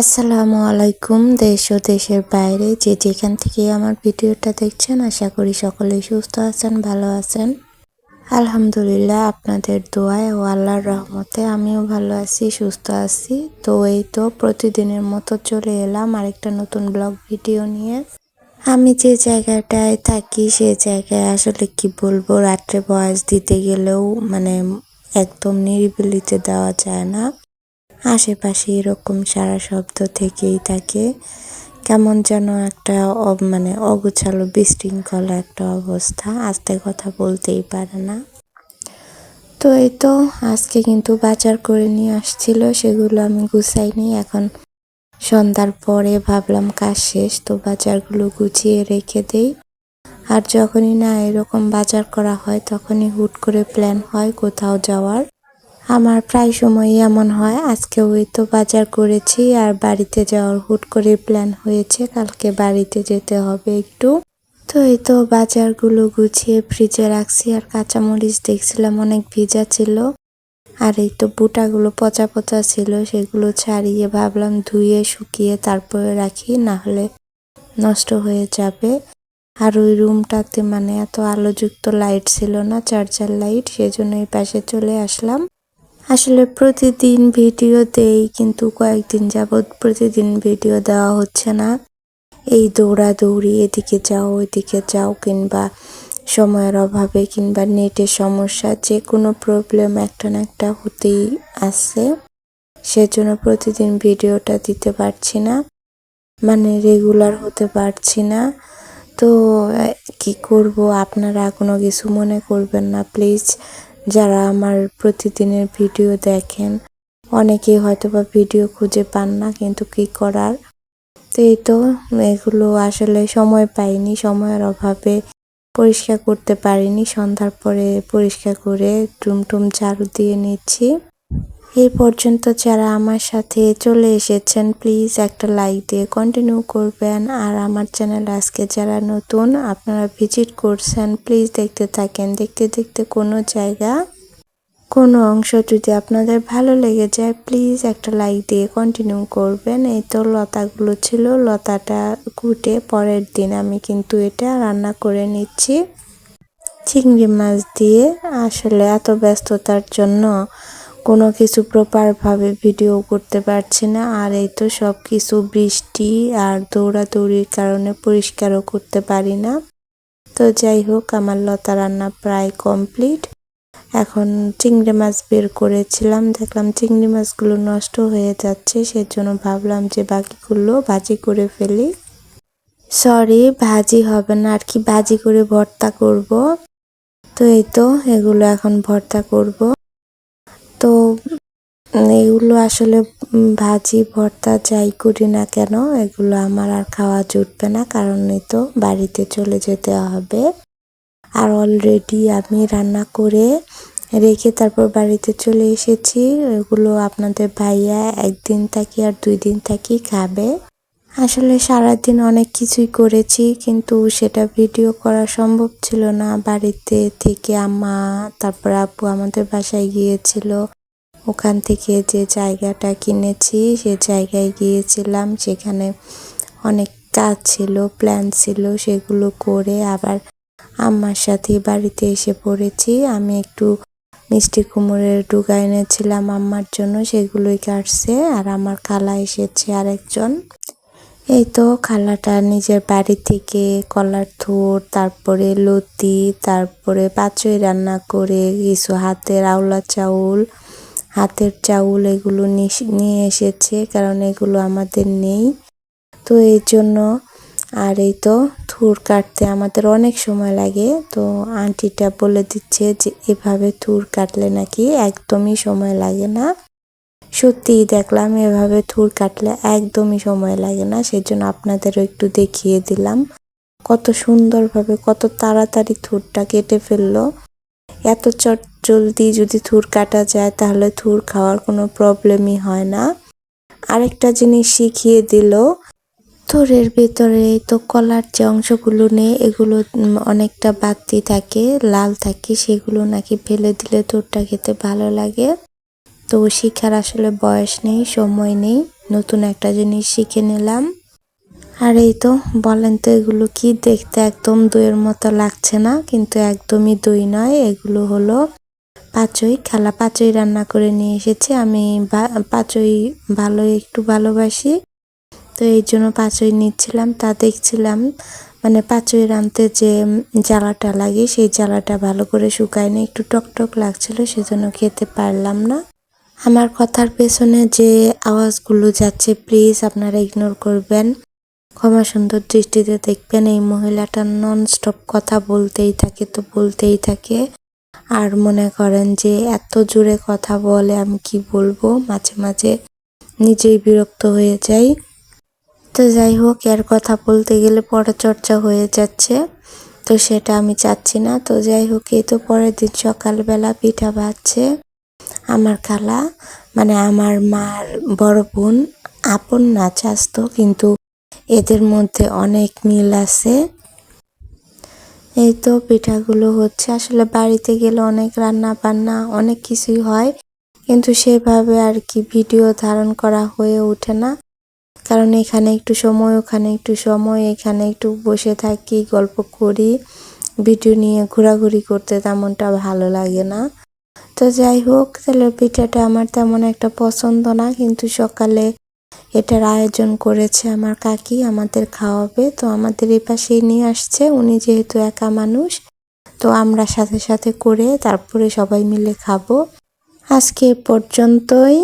আসসালামু আলাইকুম, দেশ ও দেশের বাইরে যে যেখান থেকে আমার ভিডিওটা দেখছেন, আশা করি সকলেই সুস্থ আছেন, ভালো আছেন। আলহামদুলিল্লাহ, আপনাদের দোয়ায় ও আল্লাহর রহমতে আমিও ভালো আছি, সুস্থ আছি। তো এই তো প্রতিদিনের মতো চলে এলাম আরেকটা নতুন ব্লগ ভিডিও নিয়ে। আমি যে জায়গাটায় থাকি, সে জায়গায় আসলে কি বলব, রাত্রে বয়স দিতে গেলেও মানে একদম নিরিবিলিতে দেওয়া যায় না। আশেপাশে এরকম সারা শব্দ থেকেই থাকে। কেমন যেন একটা মানে অগোছালো বিশৃঙ্খলা একটা অবস্থা। আস্তে কথা বলতেই পারে না। তো এই তো আজকে কিন্তু বাজার করে নিয়ে আসছিল, সেগুলো আমি গুছাইনি এখন সন্ধ্যার পরে ভাবলাম কাজ শেষ, তো বাজারগুলো গুছিয়ে রেখে দেই। আর যখনই না এরকম বাজার করা হয়, তখনই হুট করে প্ল্যান হয় কোথাও যাওয়ার। আমার প্রায় সময়ই এমন হয়। আজকে ওই তো বাজার করেছি আর বাড়িতে যাওয়ার হুট করে প্ল্যান হয়েছে। কালকে বাড়িতে যেতে হবে একটু। তো এই তো বাজারগুলো গুছিয়ে ফ্রিজে রাখছি আর কাঁচামরিচ দেখছিলাম অনেক ভিজা ছিল। আর এই তো বুটাগুলো পচা পচা ছিল, সেগুলো ছাড়িয়ে ভাবলাম ধুয়ে, শুকিয়ে তারপরে রাখি না হলে নষ্ট হয়ে যাবে। আর ওই রুমটাতে মানে এত আলোযুক্ত লাইট ছিল না, চার্জার লাইট সেজন্য এই পাশে চলে আসলাম। আসলে প্রতিদিন ভিডিও দেই, কিন্তু কয়েকদিন যাবৎ প্রতিদিন ভিডিও দেওয়া হচ্ছে না। এই দৌড়াদৌড়ি, এদিকে যাও, ওইদিকে যাও, কিংবা সময়ের অভাবে কিংবা নেটের সমস্যা যে কোনো প্রবলেম একটা না একটা হতেই আসছে সেজন্য প্রতিদিন ভিডিওটা দিতে পারছি না মানে রেগুলার হতে পারছি না। তো কি করব? আপনারা কোনো কিছু মনে করবেন না প্লিজ যারা আমার প্রতিদিনের ভিডিও দেখেন, অনেকেই হয়তো বা ভিডিও খুঁজে পান না, কিন্তু কি করার? তো এই তো, এগুলো আসলে সময় পাইনি, সময়ের অভাবে পরিষ্কার করতে পারিনি। সন্ধ্যার পরে পরিষ্কার করে টুম টুম ঝাড়ু দিয়ে নিচ্ছি। এই পর্যন্ত যারা আমার সাথে চলে এসেছেন প্লিজ একটা লাইক দিয়ে কন্টিনিউ করবেন। আর আমার চ্যানেল আজকে যারা নতুন, আপনারা ভিজিট করছেন প্লিজ দেখতে থাকেন। দেখতে দেখতে কোনো জায়গা, কোনো অংশ যদি আপনাদের ভালো লেগে যায় প্লিজ একটা লাইক দিয়ে কন্টিনিউ করবেন। এই তো লতাগুলো ছিল, লতাটা কুটে পরের দিন আমি কিন্তু এটা রান্না করে নিচ্ছি। চিংড়ি মাছ দিয়ে আসলে এত ব্যস্ততার জন্য কোনো কিছু প্রপারভাবে ভিডিও করতে পারছি না। আর এই তো সব কিছু বৃষ্টি আর দৌড়াদৌড়ির কারণে পরিষ্কারও করতে পারি না। তো যাই হোক, আমার লতা রান্না প্রায় কমপ্লিট এখন চিংড়ি মাছ বের করেছিলাম। দেখলাম চিংড়ি মাছগুলো নষ্ট হয়ে যাচ্ছে, সেজন্য ভাবলাম যে বাকিগুলো ভাজি করে ফেলি। সরি ভাজি হবে না, আর কি ভাজি করে ভর্তা করব? তো এই তো, এগুলো এখন ভর্তা করব। এগুলো আসলে ভাজি, ভর্তা যাই করি না কেন, এগুলো আমার আর খাওয়া জুটবে না কারণ এই তো বাড়িতে চলে যেতে হবে। আর অলরেডি আমি রান্না করে রেখে তারপর বাড়িতে চলে এসেছি, এগুলো আপনাদের ভাইয়া একদিন থাকি আর দুই দিন থাকি খাবে। আসলে সারাদিন অনেক কিছুই করেছি, কিন্তু সেটা ভিডিও করা সম্ভব ছিল না। বাড়িতে থেকে আম্মা, তারপর আপু আমাদের বাসায় গিয়েছিল। ওখান থেকে যে জায়গাটা কিনেছি, সে জায়গায় গিয়েছিলাম। সেখানে অনেক কাজ ছিল প্ল্যান ছিল, সেগুলো করে আবার আম্মার সাথে বাড়িতে এসে পড়েছি। আমি একটু মিষ্টি কুমড়ের ডুগা এনেছিলাম আম্মার জন্য, সেগুলোই কাটছে আর আমার খালা এসেছে আরেকজন। এই তো খালাটা নিজের বাড়ি থেকে কলার থোর, তারপরে লতি, তারপরে পাচই রান্না করে, কিছু হাতের আওলা চাউল হাতের চাউল এগুলো নিয়ে এসেছে, কারণ এগুলো আমাদের নেই। তো এই জন্য, আর এই তো থুর কাটতে আমাদের অনেক সময় লাগে। তো আন্টিটা বলে দিচ্ছে যে, এভাবে থুর কাটলে নাকি একদমই সময় লাগে না। সত্যিই দেখলাম, এভাবে থুর কাটলে একদমই সময় লাগে না। সেজন্য আপনাদেরও একটু দেখিয়ে দিলাম। কত সুন্দরভাবে, কত তাড়াতাড়ি থুরটা কেটে ফেলল। এত চট জলদি যদি থুর কাটা যায়, তাহলে থুর খাওয়ার কোনো প্রবলেমই হয় না। আরেকটা জিনিস শিখিয়ে দিল থোরের ভেতরে তো কলার যে অংশগুলো নেই, এগুলো অনেকটা বাতি থাকে, লাল থাকে, সেগুলো নাকি ফেলে দিলে থোরটা খেতে ভালো লাগে। তো তো শিখার আসলে বয়স নেই, সময় নেই, নতুন একটা জিনিস শিখে নিলাম। আর এই তো, বলেন তো এগুলো কি দেখতে একদম দইয়ের মতো লাগছে না, কিন্তু একদমই দই নয়, এগুলো হলো পাচই, খালা পাচই রান্না করে নিয়ে এসেছে। আমি পাচই ভালো, একটু ভালোবাসি। তো এই জন্য পাচই নিচ্ছিলাম। তা দেখছিলাম মানে পাচই রানতে যে জ্বালাটা লাগে, সেই জ্বালাটা ভালো করে শুকায় না, একটু টকটক লাগছিল, সেজন্য খেতে পারলাম না। আমার কথার পেছনে যে আওয়াজগুলো যাচ্ছে, প্লিজ আপনারা ইগনোর করবেন। ক্ষমা সুন্দর দৃষ্টিতে দেখবেন, এই মহিলাটা নন স্টপ কথা বলতেই থাকে, তো বলতেই থাকে। আর মনে করেন যে এত জোরে কথা বলে আমি কি বলব? মাঝে মাঝে নিজেই বিরক্ত হয়ে যাই। তো যাই হোক, এর কথা বলতে গেলে চর্চা হয়ে যাচ্ছে। তো সেটা আমি চাচ্ছি না। তো যাই হোক, এই তো পরের দিন সকালবেলা পিঠা ভাজছে আমার খালা। মানে আমার মার বড় বোন, আপন না, চাস্ত। কিন্তু এদের মধ্যে অনেক মিল আছে। এই তো পিঠাগুলো হচ্ছে। আসলে বাড়িতে গেলে অনেক রান্না বান্না অনেক কিছুই হয়। কিন্তু সেভাবে আর কি ভিডিও ধারণ করা হয়ে ওঠে না। কারণ এখানে একটু সময়, ওখানে একটু সময়, এখানে একটু বসে থাকি, গল্প করি, ভিডিও নিয়ে ঘোরাঘুরি করতে তেমনটা ভালো লাগে না। তো যাই হোক, তাহলে পিঠাটা আমার তেমন একটা পছন্দ না। কিন্তু সকালে এটার আয়োজন করেছে আমার কাকি, আমাদের খাওয়াবে। তো আমাদের এই পাশেই নিয়ে আসছে, উনি যেহেতু একা মানুষ, তো আমরা সাথে সাথে করে তারপরে সবাই মিলে খাব। আজকে পর্যন্তই।